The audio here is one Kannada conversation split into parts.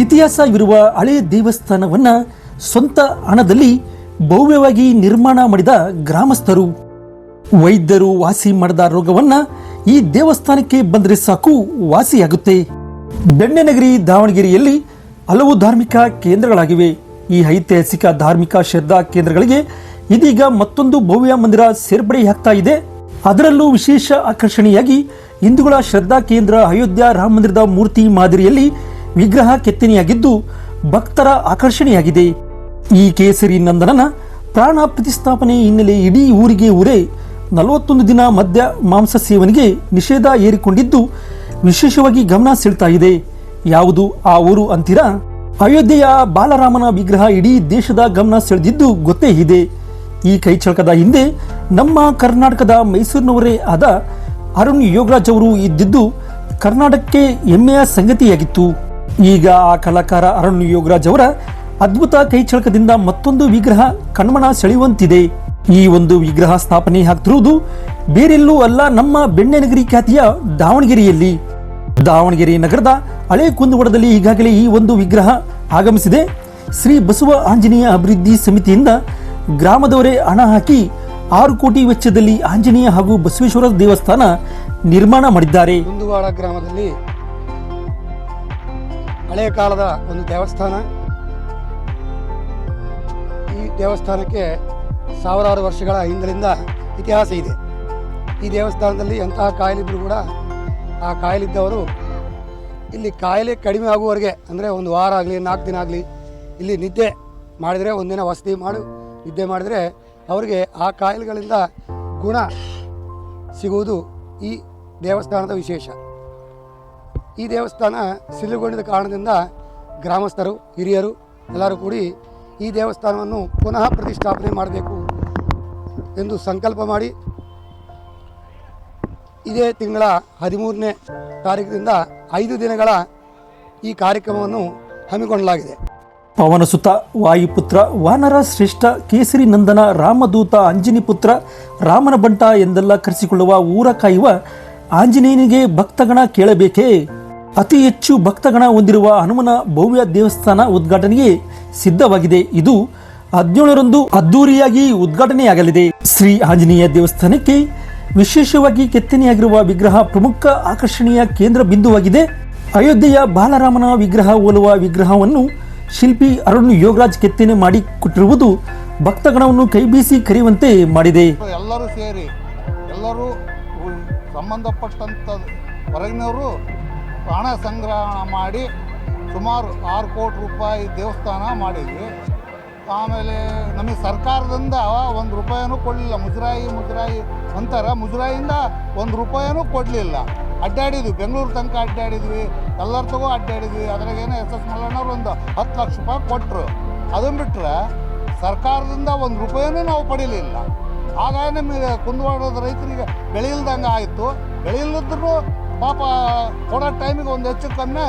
ಇತಿಹಾಸವಿರುವ ಹಳೆ ದೇವಸ್ಥಾನವನ್ನ ಸ್ವಂತ ಹಣದಲ್ಲಿ ಭವ್ಯವಾಗಿ ನಿರ್ಮಾಣ ಮಾಡಿದ ಗ್ರಾಮಸ್ಥರು. ವೈದ್ಯರು ವಾಸಿ ಮಾಡಿದ ರೋಗವನ್ನ ಈ ದೇವಸ್ಥಾನಕ್ಕೆ ಬಂದರೆ ಸಾಕು ವಾಸಿಯಾಗುತ್ತೆ. ಬೆಣ್ಣೆನಗರಿ ದಾವಣಗೆರೆಯಲ್ಲಿ ಹಲವು ಧಾರ್ಮಿಕ ಕೇಂದ್ರಗಳಾಗಿವೆ. ಈ ಐತಿಹಾಸಿಕ ಧಾರ್ಮಿಕ ಶ್ರದ್ಧಾ ಕೇಂದ್ರಗಳಿಗೆ ಇದೀಗ ಮತ್ತೊಂದು ಭವ್ಯ ಮಂದಿರ ಸೇರ್ಪಡೆಯಾಗ್ತಾ ಇದೆ. ಅದರಲ್ಲೂ ವಿಶೇಷ ಆಕರ್ಷಣೆಯಾಗಿ ಹಿಂದೂಗಳ ಶ್ರದ್ಧಾ ಕೇಂದ್ರ ಅಯೋಧ್ಯ ರಾಮ ಮಂದಿರದ ಮೂರ್ತಿ ಮಾದರಿಯಲ್ಲಿ ವಿಗ್ರಹ ಕೆತ್ತನೆಯಾಗಿದ್ದು ಭಕ್ತರ ಆಕರ್ಷಣೆಯಾಗಿದೆ. ಈ ಕೇಸರಿ ನಂದನನ ಪ್ರಾಣ ಪ್ರತಿಷ್ಠಾಪನೆ ಹಿನ್ನೆಲೆ ಇಡೀ ಊರಿಗೆ ಊರೇ ನಲವತ್ತೊಂದು ದಿನ ಮದ್ಯ ಮಾಂಸ ಸೇವನೆಗೆ ನಿಷೇಧ ಏರಿಕೊಂಡಿದ್ದು ವಿಶೇಷವಾಗಿ ಗಮನ ಸೆಳ್ತಾ ಇದೆ. ಯಾವುದು ಆ ಊರು ಅಂತೀರಾ? ಅಯೋಧ್ಯೆಯ ಬಾಲರಾಮನ ವಿಗ್ರಹ ಇಡೀ ದೇಶದ ಗಮನ ಸೆಳೆದಿದ್ದು ಗೊತ್ತೇ ಇದೆ. ಈ ಕೈಚಳಕದ ಹಿಂದೆ ನಮ್ಮ ಕರ್ನಾಟಕದ ಮೈಸೂರಿನವರೇ ಆದ ಅರುಣ್ ಯೋಗರಾಜ್ ಅವರು ಇದ್ದಿದ್ದು ಕರ್ನಾಟಕಕ್ಕೆ ಹೆಮ್ಮೆಯ ಸಂಗತಿಯಾಗಿತ್ತು. ಈಗ ಆ ಕಲಾಕಾರ ಅರಣ್ಯ ಯೋಗರಾಜ್ ಅವರ ಅದ್ಭುತ ಕೈಚಳಕದಿಂದ ಮತ್ತೊಂದು ವಿಗ್ರಹ ಕಣ್ಮಣ ಸೆಳೆಯುವಂತಿದೆ. ಈ ಒಂದು ವಿಗ್ರಹ ಸ್ಥಾಪನೆ ಆಗ್ತಿರುವುದು ಬೇರೆಲ್ಲೂ ಅಲ್ಲ, ನಮ್ಮ ಬೆಣ್ಣೆನಗರಿ ಖ್ಯಾತಿಯ ದಾವಣಗೆರೆಯಲ್ಲಿ. ದಾವಣಗೆರೆ ನಗರದ ಹಳೆ ಕುಂದವಾಡದಲ್ಲಿ ಈಗಾಗಲೇ ಈ ಒಂದು ವಿಗ್ರಹ ಆಗಮಿಸಿದೆ. ಶ್ರೀ ಬಸವ ಆಂಜನೇಯ ಅಭಿವೃದ್ಧಿ ಸಮಿತಿಯಿಂದ ಗ್ರಾಮದವರೇ ಹಣ ಹಾಕಿ ಆರು ಕೋಟಿ ವೆಚ್ಚದಲ್ಲಿ ಆಂಜನೇಯ ಹಾಗೂ ಬಸವೇಶ್ವರ ದೇವಸ್ಥಾನ ನಿರ್ಮಾಣ ಮಾಡಿದ್ದಾರೆ. ಕುಂದುವಾಡ ಗ್ರಾಮದಲ್ಲಿ ಹಳೆಯ ಕಾಲದ ಒಂದು ದೇವಸ್ಥಾನ. ಈ ದೇವಸ್ಥಾನಕ್ಕೆ ಸಾವಿರಾರು ವರ್ಷಗಳ ಹಿಂದಿನಿಂದ ಇತಿಹಾಸ ಇದೆ. ಈ ದೇವಸ್ಥಾನದಲ್ಲಿ ಎಂತಹ ಕಾಯಿಲಿದ್ರು ಕೂಡ ಆ ಕಾಯಿಲಿದ್ದವರು. ಇಲ್ಲಿ ಕಾಯಿಲೆ ಕಡಿಮೆ ಆಗುವವರೆಗೆ, ಅಂದರೆ ಒಂದು ವಾರ ಆಗಲಿ, ನಾಲ್ಕು ದಿನ ಆಗಲಿ, ಇಲ್ಲಿ ನಿದ್ದೆ ಮಾಡಿದರೆ ಒಂದಿನ ವಸತಿ ಮಾಡು, ನಿದ್ದೆ ಮಾಡಿದರೆ ಅವರಿಗೆ ಆ ಕಾಯಿಲೆಗಳಿಂದ ಗುಣ ಸಿಗುವುದು ಈ ದೇವಸ್ಥಾನದ ವಿಶೇಷ. ಈ ದೇವಸ್ಥಾನ ಸಿಲುಗೊಂಡಿದ್ದ ಕಾರಣದಿಂದ ಗ್ರಾಮಸ್ಥರು, ಹಿರಿಯರು ಎಲ್ಲರೂ ಕೂಡಿ ಈ ದೇವಸ್ಥಾನವನ್ನು ಪುನಃ ಪ್ರತಿಷ್ಠಾಪನೆ ಮಾಡಬೇಕು ಎಂದು ಸಂಕಲ್ಪ ಮಾಡಿ ಇದೇ ತಿಂಗಳ ಹದಿಮೂರನೇ ತಾರೀಕಿನಿಂದ ಐದು ದಿನಗಳ ಈ ಕಾರ್ಯಕ್ರಮವನ್ನು ಹಮ್ಮಿಕೊಳ್ಳಲಾಗಿದೆ. ಪವನಸುತ ವಾಯುಪುತ್ರ ವಾನರ ಶ್ರೇಷ್ಠ, ಕೇಸರಿ ನಂದನ, ರಾಮದೂತ, ಅಂಜನಿ ಪುತ್ರ, ರಾಮನ ಬಂಟ ಎಂದೆಲ್ಲ ಕರೆಸಿಕೊಳ್ಳುವ ಊರ ಕಾಯುವ ಆಂಜನೇಯನಿಗೆ ಭಕ್ತಗಣ ಕೇಳಬೇಕೇ? ಅತಿ ಹೆಚ್ಚು ಭಕ್ತಗಣ ಹೊಂದಿರುವ ಹನುಮನ ಭವ್ಯ ದೇವಸ್ಥಾನ ಉದ್ಘಾಟನೆಗೆ ಸಿದ್ಧವಾಗಿದೆ. ಇದು ಹದಿನೇಳರಂದು ಅದ್ದೂರಿಯಾಗಿ ಉದ್ಘಾಟನೆಯಾಗಲಿದೆ. ಶ್ರೀ ಆಂಜನೇಯ ದೇವಸ್ಥಾನಕ್ಕೆ ವಿಶೇಷವಾಗಿ ಕೆತ್ತನೆಯಾಗಿರುವ ವಿಗ್ರಹ ಪ್ರಮುಖ ಆಕರ್ಷಣೆಯ ಕೇಂದ್ರ ಬಿಂದುವಾಗಿದೆ. ಅಯೋಧ್ಯೆಯ ಬಾಲರಾಮನ ವಿಗ್ರಹ ಹೋಲುವ ವಿಗ್ರಹವನ್ನು ಶಿಲ್ಪಿ ಅರುಣ್ ಯೋಗರಾಜ್ ಕೆತ್ತನೆ ಮಾಡಿ ಕೊಟ್ಟಿರುವುದು ಭಕ್ತಗಣವನ್ನು ಕೈಬೀಸಿ ಕರೆಯುವಂತೆ ಮಾಡಿದೆ. ಎಲ್ಲರೂ ಸೇರಿ ಎಲ್ಲರೂ ಸಂಬಂಧಪಟ್ಟಂತ ಹೊರಗಿನವರು ಹಣ ಸಂಗ್ರಹಣ ಮಾಡಿ ಸುಮಾರು ಆರು ಕೋಟಿ ರೂಪಾಯಿ ದೇವಸ್ಥಾನ ಮಾಡಿದ್ವಿ. ಆಮೇಲೆ ನಮಗೆ ಸರ್ಕಾರದಿಂದ ಒಂದು ರೂಪಾಯಿನೂ ಕೊಡಲಿಲ್ಲ. ಮುಜರಾಯಿ ಮುಜರಾಯಿ ಅಂತಾರೆ. ಮುಜರಾಯಿಯಿಂದ ಒಂದು ರೂಪಾಯಿನೂ ಕೊಡಲಿಲ್ಲ. ಅಡ್ಡಾಡಿದ್ವಿ. ಬೆಂಗಳೂರು ತನಕ ಅಡ್ಡಾಡಿದ್ವಿ. ಎಲ್ಲರ ತಗೋ ಅಡ್ಡಾಡಿದ್ವಿ. ಅದ್ರಾಗೇನೋ ಎಸ್ ಎಸ್ ಮಲ್ಲಣ್ಣವ್ರು ಒಂದು ಹತ್ತು ಲಕ್ಷ ರೂಪಾಯಿ ಕೊಟ್ಟರು ಅದನ್ನು ಬಿಟ್ಟರೆ ಸರ್ಕಾರದಿಂದ ಒಂದು ರೂಪಾಯಿನೂ ನಾವು ಪಡೀಲಿಲ್ಲ. ಆಗ ನಮಗೆ ಕುಂದುವಾಡದ ರೈತರಿಗೆ ಬೆಳೆಯಿಲ್ದಂಗೆ ಆಯಿತು. ಬೆಳೆ ಇಲ್ಲದ್ರೂ ಪಾಪ ಕೊಡೋ ಟೈಮಿಗೆ ಒಂದು ಹೆಚ್ಚು ಕಮ್ಮಿ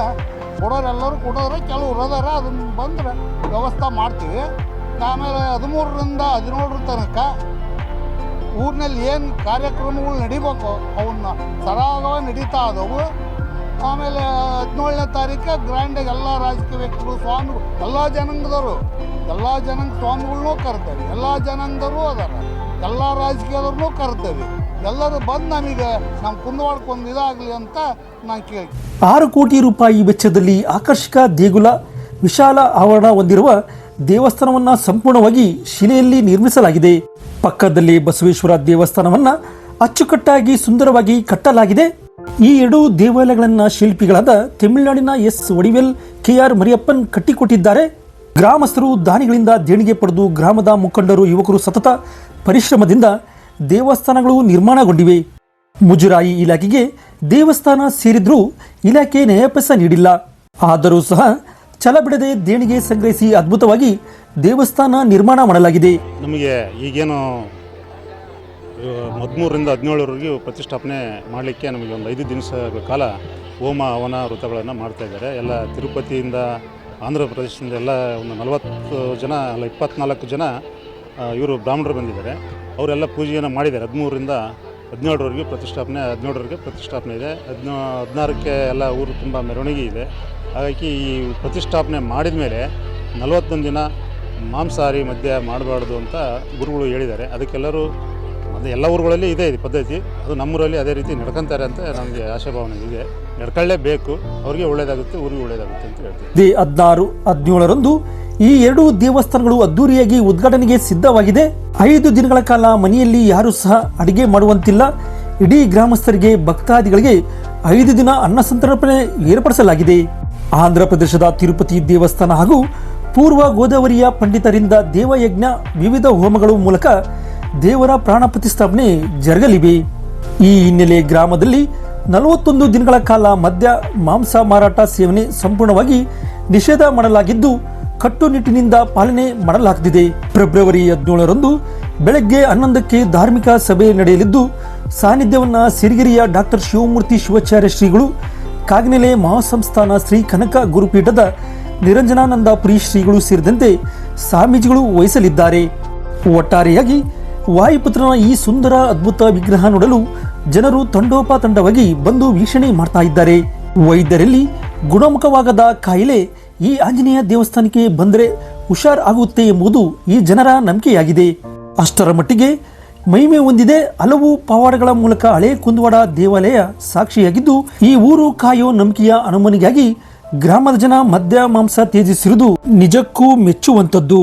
ಕೊಡೋರೆಲ್ಲರೂ ಕೊಡೋದ್ರೆ ಕೆಲವ್ರು ಅದಾರ ಅದನ್ನು ಬಂದರೆ ವ್ಯವಸ್ಥೆ ಮಾಡ್ತೀವಿ. ಆಮೇಲೆ ಹದಿಮೂರರಿಂದ ಹದಿನೇಳರ ತನಕ ಊರಿನಲ್ಲಿ ಏನು ಕಾರ್ಯಕ್ರಮಗಳು ನಡಿಬೇಕು ಅವನ್ನ ಸರಾಗವಾಗಿ ನಡೀತಾ ಇದಾವು. ಆಮೇಲೆ ಹದಿನೇಳನೇ ತಾರೀಕು ಗ್ರ್ಯಾಂಡಾಗಿ ಎಲ್ಲ ರಾಜಕೀಯ ವ್ಯಕ್ತಿಗಳು, ಸ್ವಾಮಿಗಳು, ಎಲ್ಲ ಜನಾಂಗದವರು, ಎಲ್ಲ ಜನಾಂಗ ಸ್ವಾಮಿಗಳನ್ನೂ ಕರ್ತೇವೆ. ಎಲ್ಲ ಜನಾಂಗದವರು ಅದಾರ. ಎಲ್ಲ ರಾಜಕೀಯದವ್ರನ್ನೂ ಕರ್ತೇವೆ. ಎಲ್ಲರೂ ಬಂದು ನಮಗೆ ನಮ್ಮ ಕುಂದವಾಡಕ್ಕೊಂದು ಇದಾಗಲಿ ಅಂತ ನಾನು ಕೇಳಿ ಆರು ಕೋಟಿ ರೂಪಾಯಿ ವೆಚ್ಚದಲ್ಲಿ ಆಕರ್ಷಕ ದೇಗುಲ, ವಿಶಾಲ ಆವರಣ ಹೊಂದಿರುವ ದೇವಸ್ಥಾನವನ್ನ ಸಂಪೂರ್ಣವಾಗಿ ಶಿಲೆಯಲ್ಲಿ ನಿರ್ಮಿಸಲಾಗಿದೆ. ಪಕ್ಕದಲ್ಲಿ ಬಸವೇಶ್ವರ ದೇವಸ್ಥಾನವನ್ನ ಅಚ್ಚುಕಟ್ಟಾಗಿ ಸುಂದರವಾಗಿ ಕಟ್ಟಲಾಗಿದೆ. ಈ ಎರಡು ದೇವಾಲಯಗಳನ್ನು ಶಿಲ್ಪಿಗಳಾದ ತಮಿಳುನಾಡಿನ S Odivel, K R Mariyappan ಕಟ್ಟಿಕೊಟ್ಟಿದ್ದಾರೆ. ಗ್ರಾಮಸ್ಥರು ದಾನಿಗಳಿಂದ ದೇಣಿಗೆ ಪಡೆದು ಗ್ರಾಮದ ಮುಖಂಡರು, ಯುವಕರು ಸತತ ಪರಿಶ್ರಮದಿಂದ ದೇವಸ್ಥಾನಗಳು ನಿರ್ಮಾಣಗೊಂಡಿವೆ. ಮುಜರಾಯಿ ಇಲಾಖೆಗೆ ದೇವಸ್ಥಾನ ಸೇರಿದ್ರೂ ಇಲಾಖೆ ನ್ಯಾಯಪಸ ನೀಡಿಲ್ಲ. ಆದರೂ ಸಹ ಛಲ ಬಿಡದೆ ದೇಣಿಗೆ ಸಂಗ್ರಹಿಸಿ ಅದ್ಭುತವಾಗಿ ದೇವಸ್ಥಾನ ನಿರ್ಮಾಣ ಮಾಡಲಾಗಿದೆ. ನಮಗೆ ಈಗೇನು ಹದಿಮೂರರಿಂದ ಹದಿನೇಳರವರೆಗೂ ಪ್ರತಿಷ್ಠಾಪನೆ ಮಾಡಲಿಕ್ಕೆ ನಮಗೆ ಒಂದು ಐದು ದಿವಸ ಕಾಲ ಹೋಮ, ಹವನ ವೃತಗಳನ್ನು ಮಾಡ್ತಾ ಇದ್ದಾರೆ. ಎಲ್ಲ ತಿರುಪತಿಯಿಂದ ಆಂಧ್ರ ಪ್ರದೇಶದಿಂದ ಎಲ್ಲ ಒಂದು ನಲವತ್ತು ಜನ, ಅಲ್ಲ ಇಪ್ಪತ್ನಾಲ್ಕು ಜನ ಇವರು ಬ್ರಾಹ್ಮಣರು ಬಂದಿದ್ದಾರೆ. ಅವರೆಲ್ಲ ಪೂಜೆಯನ್ನು ಮಾಡಿದ್ದಾರೆ. ಹದಿಮೂರರಿಂದ ಹದಿನೇಳರವರೆಗೆ ಪ್ರತಿಷ್ಠಾಪನೆ ಹದಿನೇಳರವರೆಗೆ ಪ್ರತಿಷ್ಠಾಪನೆ ಇದೆ. ಹದಿನೋ, ಹದಿನಾರಕ್ಕೆ ಎಲ್ಲ ಊರು ತುಂಬ ಮೆರವಣಿಗೆ ಇದೆ. ಹಾಗಾಗಿ ಈ ಪ್ರತಿಷ್ಠಾಪನೆ ಮಾಡಿದ ಮೇಲೆ ನಲವತ್ತೊಂದು ದಿನ ಮಾಂಸಾಹಾರಿ ಮದ್ಯ ಮಾಡಬಾರ್ದು ಅಂತ ಗುರುಗಳು ಹೇಳಿದ್ದಾರೆ. ಅದಕ್ಕೆಲ್ಲರೂ ಅದು ಎಲ್ಲ ಊರುಗಳಲ್ಲಿ ಇದೆ ಇದು ಪದ್ಧತಿ. ಅದು ನಮ್ಮೂರಲ್ಲಿ ಅದೇ ರೀತಿ ನಡ್ಕೊಂತಾರೆ ಅಂತ ನಮಗೆ ಆಶಾಭಾವನೆ ಇದೆ. ನಡ್ಕೊಳ್ಳೇಬೇಕು, ಅವ್ರಿಗೆ ಒಳ್ಳೇದಾಗುತ್ತೆ, ಊರಿಗೆ ಒಳ್ಳೇದಾಗುತ್ತೆ ಅಂತ ಹೇಳ್ತೀವಿ. ದಿ ಹದಿನಾರು, ಹದಿನೇಳರಂದು ಈ ಎರಡು ದೇವಸ್ಥಾನಗಳು ಅದ್ದೂರಿಯಾಗಿ ಉದ್ಘಾಟನೆಗೆ ಸಿದ್ಧವಾಗಿದೆ. ಐದು ದಿನಗಳ ಕಾಲ ಮನೆಯಲ್ಲಿ ಯಾರೂ ಸಹ ಅಡಿಗೆ ಮಾಡುವಂತಿಲ್ಲ. ಇಡೀ ಗ್ರಾಮಸ್ಥರಿಗೆ, ಭಕ್ತಾದಿಗಳಿಗೆ ಐದು ದಿನ ಅನ್ನ ಸಂತರ್ಪಣೆ ಏರ್ಪಡಿಸಲಾಗಿದೆ. ಆಂಧ್ರ ಪ್ರದೇಶದ ತಿರುಪತಿ ದೇವಸ್ಥಾನ ಹಾಗೂ ಪೂರ್ವ ಗೋದಾವರಿಯ ಪಂಡಿತರಿಂದ ದೇವಯಜ್ಞ ವಿವಿಧ ಹೋಮಗಳ ಮೂಲಕ ದೇವರ ಪ್ರಾಣ ಪ್ರತಿಷ್ಠಾಪನೆ ಜರುಗಲಿವೆ. ಈ ಹಿನ್ನೆಲೆ ಗ್ರಾಮದಲ್ಲಿ ನಲವತ್ತೊಂದು ದಿನಗಳ ಕಾಲ ಮದ್ಯ, ಮಾಂಸ ಮಾರಾಟ ಸೇವನೆ ಸಂಪೂರ್ಣವಾಗಿ ನಿಷೇಧ ಮಾಡಲಾಗಿದ್ದು, ಕಟ್ಟುನಿಟ್ಟಿನಿಂದ ಪಾಲನೆ ಮಾಡಲಾಗುತ್ತಿದೆ. ಫೆಬ್ರವರಿ ಹದಿನೇಳರಂದು ಬೆಳಗ್ಗೆ ಹನ್ನೊಂದಕ್ಕೆ ಧಾರ್ಮಿಕ ಸಭೆ ನಡೆಯಲಿದ್ದು, ಸಾನ್ನಿಧ್ಯವನ್ನ ಸಿರಿಗಿರಿಯ ಡಾಕ್ಟರ್ ಶಿವಮೂರ್ತಿ ಶಿವಾಚಾರ್ಯ ಶ್ರೀಗಳು, ಕಾಗನೆಲೆ ಮಹಾಸಂಸ್ಥಾನ ಶ್ರೀ ಕನಕ ಗುರುಪೀಠದ ನಿರಂಜನಾನಂದ ಪುರಿ ಶ್ರೀಗಳು ಸೇರಿದಂತೆ ಸ್ವಾಮೀಜಿಗಳು ವಹಿಸಲಿದ್ದಾರೆ. ಒಟ್ಟಾರೆಯಾಗಿ ವಾಯುಪುತ್ರನ ಈ ಸುಂದರ ಅದ್ಭುತ ವಿಗ್ರಹ ನೋಡಲು ಜನರು ತಂಡೋಪತಂಡವಾಗಿ ಬಂದು ವೀಕ್ಷಣೆ ಮಾಡ್ತಾ ಇದ್ದಾರೆ. ವೈದ್ಯರಲ್ಲಿ ಗುಣಮುಖವಾಗದ ಕಾಯಿಲೆ ಈ ಆಂಜನೇಯ ದೇವಸ್ಥಾನಕ್ಕೆ ಬಂದರೆ ಹುಷಾರ್ ಆಗುತ್ತೆ ಎಂಬುದು ಈ ಜನರ ನಂಬಿಕೆಯಾಗಿದೆ. ಅಷ್ಟರ ಮಟ್ಟಿಗೆ ಮಹಿಮೆ ಹೊಂದಿದೆ ಹಲವು ಪವಾಡಗಳ ಮೂಲಕ ಹಳೆ ಕುಂದವಾಡ ದೇವಾಲಯ ಸಾಕ್ಷಿಯಾಗಿದ್ದು, ಈ ಊರು ಕಾಯೋ ನಂಬಿಕೆಯ ಅನುಮನಿಗಾಗಿ ಗ್ರಾಮದ ಜನ ಮದ್ಯ ಮಾಂಸ ತ್ಯಜಿಸಿರುವುದು ನಿಜಕ್ಕೂ ಮೆಚ್ಚುವಂತದ್ದು